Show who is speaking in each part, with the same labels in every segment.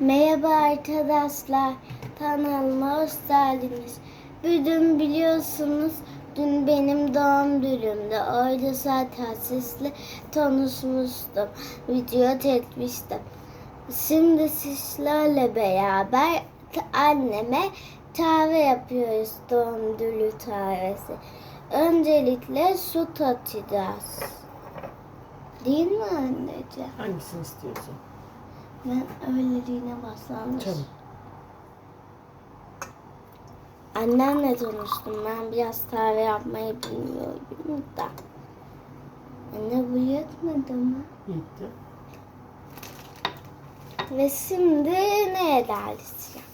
Speaker 1: Merhaba arkadaşlar. Kanalıma hoş geldiniz. Bugün biliyorsunuz dün benim doğum günümde. Orada zaten sizle tanışmıştım. Video çekmiştim. Şimdi sizlerle beraber anneme kahve yapıyoruz doğum günü kahvesi. Öncelikle su tatacağız. Değil mi anneciğim?
Speaker 2: Hangisini istiyorsun?
Speaker 1: Ben öyleliğine başlanmış.
Speaker 2: Çabuk.
Speaker 1: Annemle tanıştım. Ben biraz kahve yapmayı bilmiyorum da. Anne bu yetmedi mi?
Speaker 2: Gitti.
Speaker 1: Ve şimdi neye ilerleyeceğim?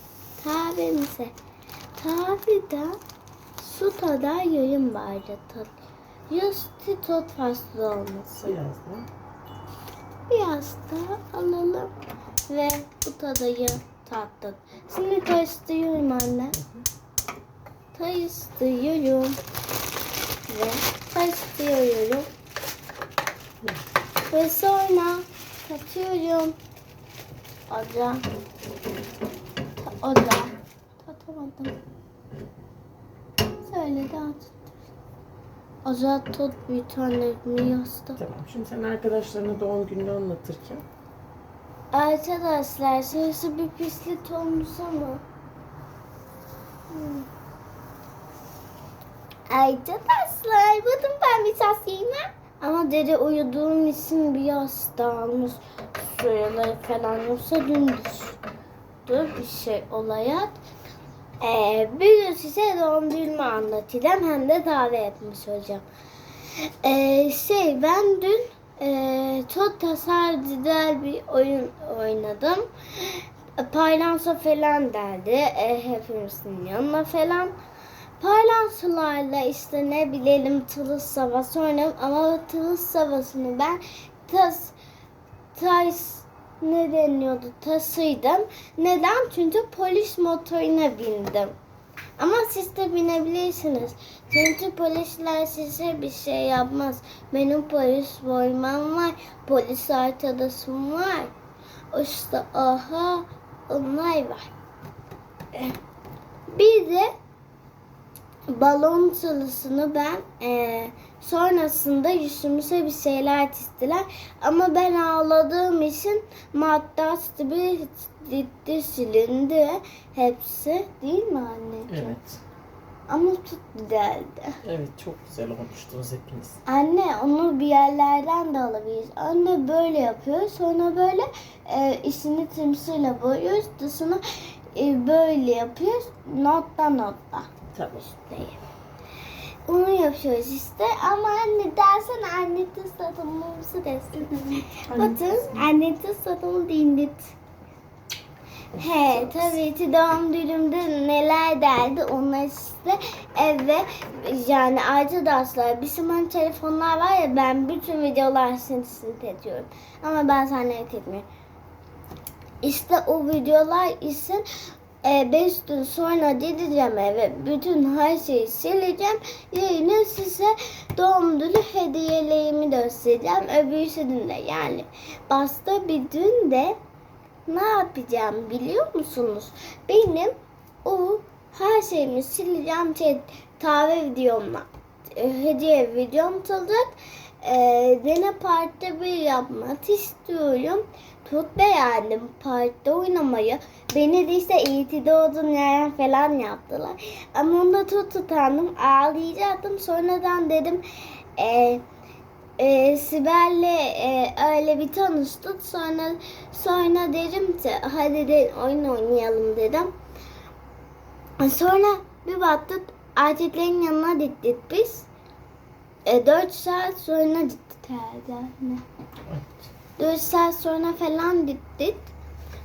Speaker 1: Kahvemize. Kahveden su kadar yayın vardı tat. Yusti tot fazla olması.
Speaker 2: Birazdan.
Speaker 1: Biraz daha alalım. Ve bu tadayı tattık. Şimdi karıştırıyorum anne. Karıştırıyorum. Ve karıştırıyorum. Ve sonra katıyorum. Oca. Ta- Oca. Tatamadım. Söyle de at. Oca tut bir tane mi yastık.
Speaker 2: Tamam. Şimdi sen arkadaşlarına doğum gününü anlatırken
Speaker 1: Arkadaşlar şurası bir pislik olmuş ama. Hmm. Arkadaşlar bakın ben bir tas giymem. Ama dede uyuduğum için biraz dağılmış. Şuraları falan yoksa dümdüz. Bir şey olayat. Ee, bir size doğum günümü anlatacağım. Hem de kahve yapmış olacağım. Ee, şey ben dün çok tasarladığı bir oyun oynadım. Paylansa falan derdi. E, hepimizin yanına falan. Paylansılarla işte ne bilelim tılız savaşı oynadım ama tılız savaşını ben tas tas ne deniyordu tasıydım. Neden? Çünkü polis motoruna bindim. Ama siz de binebilirsiniz. Çünkü polisler size bir şey yapmaz. Benim polis boymam var. Polis arkadaşım var. İşte aha onlar var. Eh, Bir de balon çalısını ben e, sonrasında yüzümüze bir şeyler çizdiler. Ama ben ağladığım için maddas gibi gitti silindi hepsi değil mi anneciğim?
Speaker 2: evet.
Speaker 1: Ama çok güzeldi.
Speaker 2: Evet çok güzel olmuştunuz hepiniz.
Speaker 1: Anne onu bir yerlerden de alabiliriz. Anne böyle yapıyor. Sonra böyle e, içini timsirle boyuyoruz. Dışını e, böyle yapıyoruz. Notta notta. Değil. Onu yapıyoruz işte ama anne dersen anne tuz tadımımızı desin. Bakın anne tuz tadımı dinlet. He tabii ki doğum günümde neler derdi onlar işte eve yani arkadaşlar bizim hani telefonlar var ya ben bütün videolar sinsit ediyorum ama ben sana etmiyorum. İşte o videolar için 5 gün sonra gideceğim eve. Bütün her şeyi sileceğim. Yine size doğum günü hediyelerimi göstereceğim. Öbürsünün de yani. Basta bir dün de ne yapacağım biliyor musunuz? Benim o her şeyimi sileceğim. Şey, kahve videomla e, hediye videom olacak. E, yine parti bir yapmak istiyorum. Çok beğendim parkta oynamayı. Beni de işte eğitide doğdun yayan falan yaptılar. Ama onda çok tutandım. Ağlayacaktım. Sonradan dedim e, e, Sibel'le e, öyle bir tanıştık. Sonra sonra dedim ki hadi de oyun oynayalım dedim. Sonra bir baktık erkeklerin yanına gittik biz. E, 4 saat sonra gittik herhalde. Ne?
Speaker 2: Evet.
Speaker 1: 4 saat sonra falan gittik.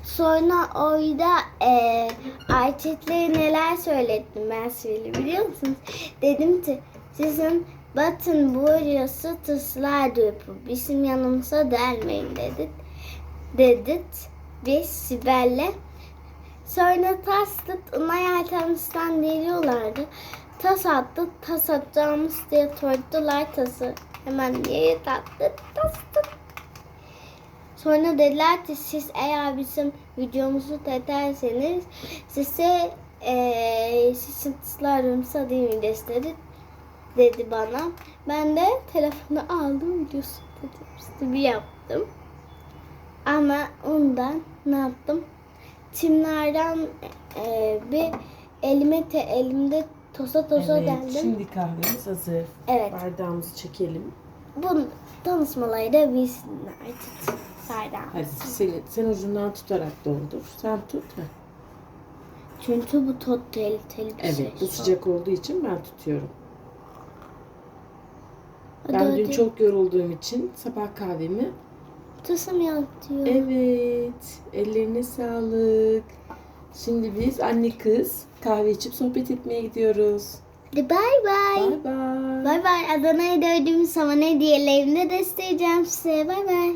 Speaker 1: Sonra orada e, erkeklere neler söylettim ben size biliyor musunuz? Dedim ki sizin batın burası tıslar döpü. Bizim yanımıza gelmeyin dedik. Dedik biz Sibel'le. Sonra tastık ona yeltemizden geliyorlardı. Tas attık, tas atacağımız diye tortular tası. Hemen niye tattık, tastık. Sonra dediler ki siz eğer bizim videomuzu ederseniz size eee sıçıntılar sadayım dedi, dedi bana. Ben de telefonu aldım videosu dedim. Bir yaptım. Ama ondan ne yaptım? Timlerden eee, bir elime te, elimde tosa tosa
Speaker 2: evet,
Speaker 1: geldim.
Speaker 2: şimdi kahvemiz hazır.
Speaker 1: Evet.
Speaker 2: Bardağımızı çekelim.
Speaker 1: Bu tanışmaları da bilsinler. Tut. Serdar.
Speaker 2: Hadi sen, sen ucundan tutarak doldur. Sen tut. Heh.
Speaker 1: Çünkü bu çok tehlikeli bir şey.
Speaker 2: Evet bu sıcak olduğu için ben tutuyorum.
Speaker 1: Hadi
Speaker 2: Ben dün
Speaker 1: hadi.
Speaker 2: çok yorulduğum için sabah kahvemi
Speaker 1: Tısım yaptıyor.
Speaker 2: Evet, ellerine sağlık. Şimdi biz anne kız kahve içip sohbet etmeye gidiyoruz.
Speaker 1: Hadi bay bay.
Speaker 2: Bay bay.
Speaker 1: Bay bay. Adana'ya döndüğüm zaman hediyelerini de isteyeceğim size. Bay bay.